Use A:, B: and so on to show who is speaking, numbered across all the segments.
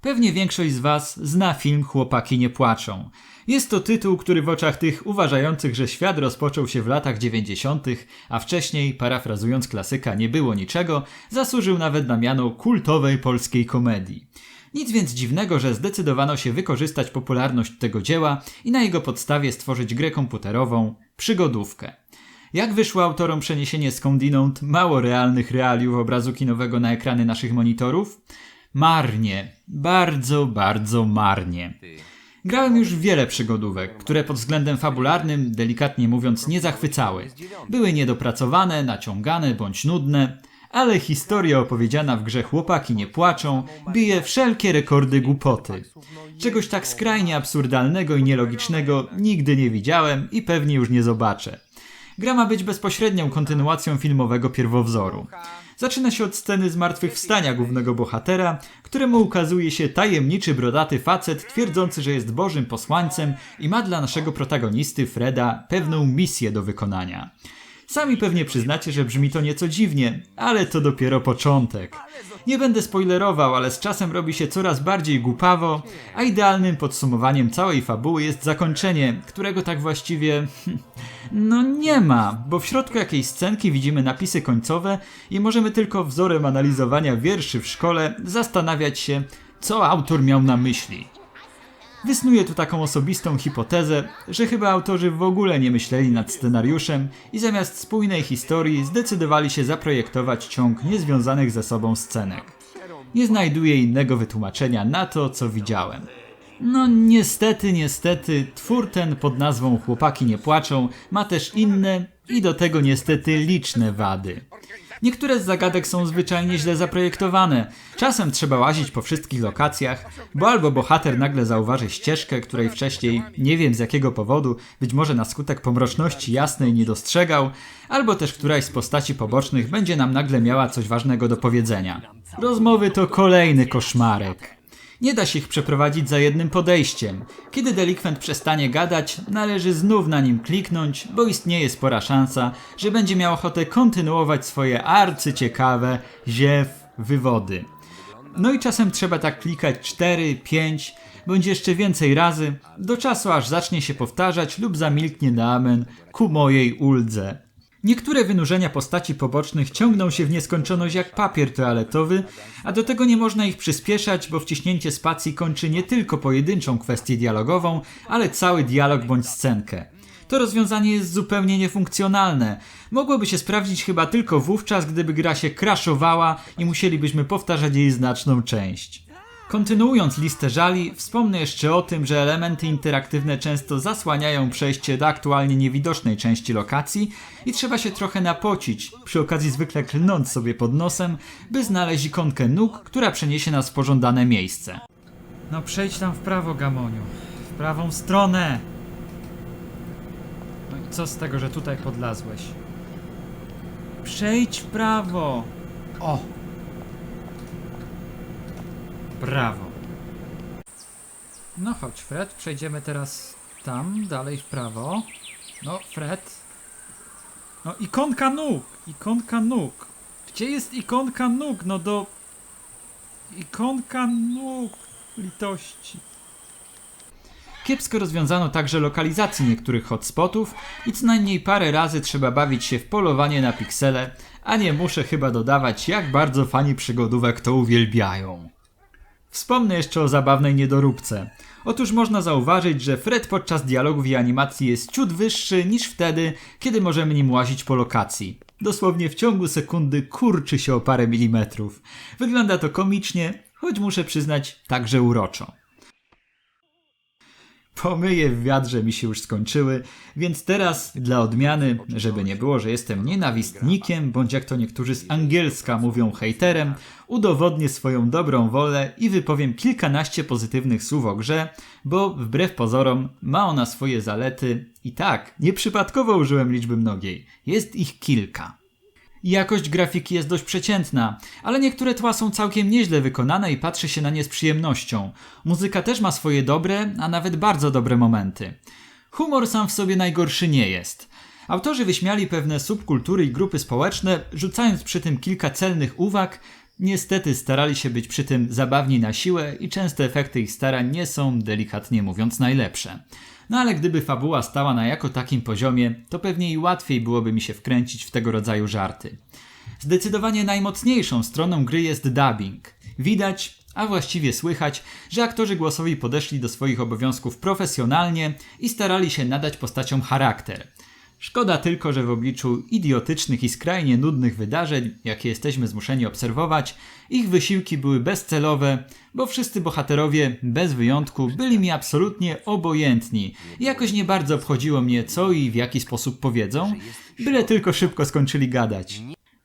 A: Pewnie większość z Was zna film Chłopaki nie płaczą. Jest to tytuł, który w oczach tych uważających, że świat rozpoczął się w latach 90., a wcześniej, parafrazując klasyka, nie było niczego, zasłużył nawet na miano kultowej polskiej komedii. Nic więc dziwnego, że zdecydowano się wykorzystać popularność tego dzieła i na jego podstawie stworzyć grę komputerową przygodówkę. Jak wyszło autorom przeniesienie skądinąd mało realnych realiów obrazu kinowego na ekrany naszych monitorów? Marnie, bardzo, bardzo marnie. Grałem już wiele przygodówek, które pod względem fabularnym, delikatnie mówiąc, nie zachwycały. Były niedopracowane, naciągane bądź nudne, ale historia opowiedziana w grze Chłopaki nie płaczą bije wszelkie rekordy głupoty. Czegoś tak skrajnie absurdalnego i nielogicznego nigdy nie widziałem i pewnie już nie zobaczę. Gra ma być bezpośrednią kontynuacją filmowego pierwowzoru. Zaczyna się od sceny zmartwychwstania głównego bohatera, któremu ukazuje się tajemniczy brodaty facet twierdzący, że jest bożym posłańcem i ma dla naszego protagonisty Freda pewną misję do wykonania. Sami pewnie przyznacie, że brzmi to nieco dziwnie, ale to dopiero początek. Nie będę spoilerował, ale z czasem robi się coraz bardziej głupawo, a idealnym podsumowaniem całej fabuły jest zakończenie, którego tak właściwie no nie ma, bo w środku jakiejś scenki widzimy napisy końcowe i możemy tylko wzorem analizowania wierszy w szkole zastanawiać się, co autor miał na myśli. Wysnuję tu taką osobistą hipotezę, że chyba autorzy w ogóle nie myśleli nad scenariuszem i zamiast spójnej historii zdecydowali się zaprojektować ciąg niezwiązanych ze sobą scenek. Nie znajduję innego wytłumaczenia na to, co widziałem. No niestety, niestety, twór ten pod nazwą Chłopaki nie płaczą ma też inne i do tego niestety liczne wady. Niektóre z zagadek są zwyczajnie źle zaprojektowane. Czasem trzeba łazić po wszystkich lokacjach, bo albo bohater nagle zauważy ścieżkę, której wcześniej, nie wiem z jakiego powodu, być może na skutek pomroczności jasnej nie dostrzegał, albo też któraś z postaci pobocznych będzie nam nagle miała coś ważnego do powiedzenia. Rozmowy to kolejny koszmarek. Nie da się ich przeprowadzić za jednym podejściem. Kiedy delikwent przestanie gadać, należy znów na nim kliknąć, bo istnieje spora szansa, że będzie miał ochotę kontynuować swoje arcyciekawe ziew wywody. No i czasem trzeba tak klikać 4, 5, bądź jeszcze więcej razy, do czasu aż zacznie się powtarzać lub zamilknie na amen ku mojej uldze. Niektóre wynurzenia postaci pobocznych ciągną się w nieskończoność jak papier toaletowy, a do tego nie można ich przyspieszać, bo wciśnięcie spacji kończy nie tylko pojedynczą kwestię dialogową, ale cały dialog bądź scenkę. To rozwiązanie jest zupełnie niefunkcjonalne. Mogłoby się sprawdzić chyba tylko wówczas, gdyby gra się crashowała i musielibyśmy powtarzać jej znaczną część. Kontynuując listę żali, wspomnę jeszcze o tym, że elementy interaktywne często zasłaniają przejście do aktualnie niewidocznej części lokacji i trzeba się trochę napocić, przy okazji zwykle klnąc sobie pod nosem, by znaleźć ikonkę nóg, która przeniesie nas w pożądane miejsce. No przejdź tam w prawo, Gamoniu. W prawą stronę! No i co z tego, że tutaj podlazłeś? Przejdź w prawo! O! Brawo. No chodź, Fred, przejdziemy teraz tam, dalej w prawo. No, Fred. No, ikonka nóg! Ikonka nóg! Gdzie jest ikonka nóg? No do... Ikonka nóg! Litości. Kiepsko rozwiązano także lokalizacji niektórych hotspotów i co najmniej parę razy trzeba bawić się w polowanie na piksele, a nie muszę chyba dodawać, jak bardzo fani przygodówek to uwielbiają. Wspomnę jeszcze o zabawnej niedoróbce. Otóż można zauważyć, że Fred podczas dialogów i animacji jest ciut wyższy niż wtedy, kiedy możemy nim łazić po lokacji. Dosłownie w ciągu sekundy kurczy się o parę milimetrów. Wygląda to komicznie, choć muszę przyznać także uroczo. Pomyje w wiadrze mi się już skończyły, więc teraz dla odmiany, żeby nie było, że jestem nienawistnikiem, bądź jak to niektórzy z angielska mówią hejterem, udowodnię swoją dobrą wolę i wypowiem kilkanaście pozytywnych słów o grze, bo wbrew pozorom ma ona swoje zalety i tak, nieprzypadkowo użyłem liczby mnogiej. Jest ich kilka. Jakość grafiki jest dość przeciętna, ale niektóre tła są całkiem nieźle wykonane i patrzy się na nie z przyjemnością. Muzyka też ma swoje dobre, a nawet bardzo dobre momenty. Humor sam w sobie najgorszy nie jest. Autorzy wyśmiali pewne subkultury i grupy społeczne, rzucając przy tym kilka celnych uwag, Niestety starali się być przy tym zabawni na siłę i często efekty ich starań nie są, delikatnie mówiąc, najlepsze. No ale gdyby fabuła stała na jako takim poziomie, to pewnie i łatwiej byłoby mi się wkręcić w tego rodzaju żarty. Zdecydowanie najmocniejszą stroną gry jest dubbing. Widać, a właściwie słychać, że aktorzy głosowi podeszli do swoich obowiązków profesjonalnie i starali się nadać postaciom charakter. Szkoda tylko, że w obliczu idiotycznych i skrajnie nudnych wydarzeń, jakie jesteśmy zmuszeni obserwować, ich wysiłki były bezcelowe, bo wszyscy bohaterowie, bez wyjątku, byli mi absolutnie obojętni jakoś nie bardzo obchodziło mnie, co i w jaki sposób powiedzą, byle tylko szybko skończyli gadać.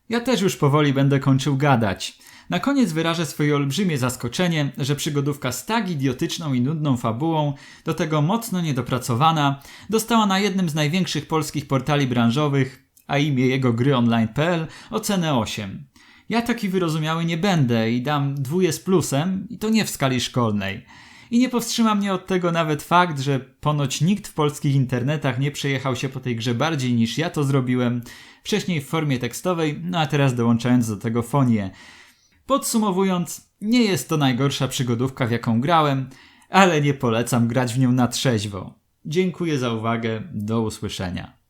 A: Ja też już powoli będę kończył gadać. Na koniec wyrażę swoje olbrzymie zaskoczenie, że przygodówka z tak idiotyczną i nudną fabułą, do tego mocno niedopracowana, dostała na jednym z największych polskich portali branżowych, a imię jego gry online.pl, ocenę 8. Ja taki wyrozumiały nie będę i dam dwóje z plusem, i to nie w skali szkolnej. I nie powstrzyma mnie od tego nawet fakt, że ponoć nikt w polskich internetach nie przejechał się po tej grze bardziej niż ja to zrobiłem, wcześniej w formie tekstowej, no a teraz dołączając do tego fonię. Podsumowując, nie jest to najgorsza przygodówka, w jaką grałem, ale nie polecam grać w nią na trzeźwo. Dziękuję za uwagę, do usłyszenia.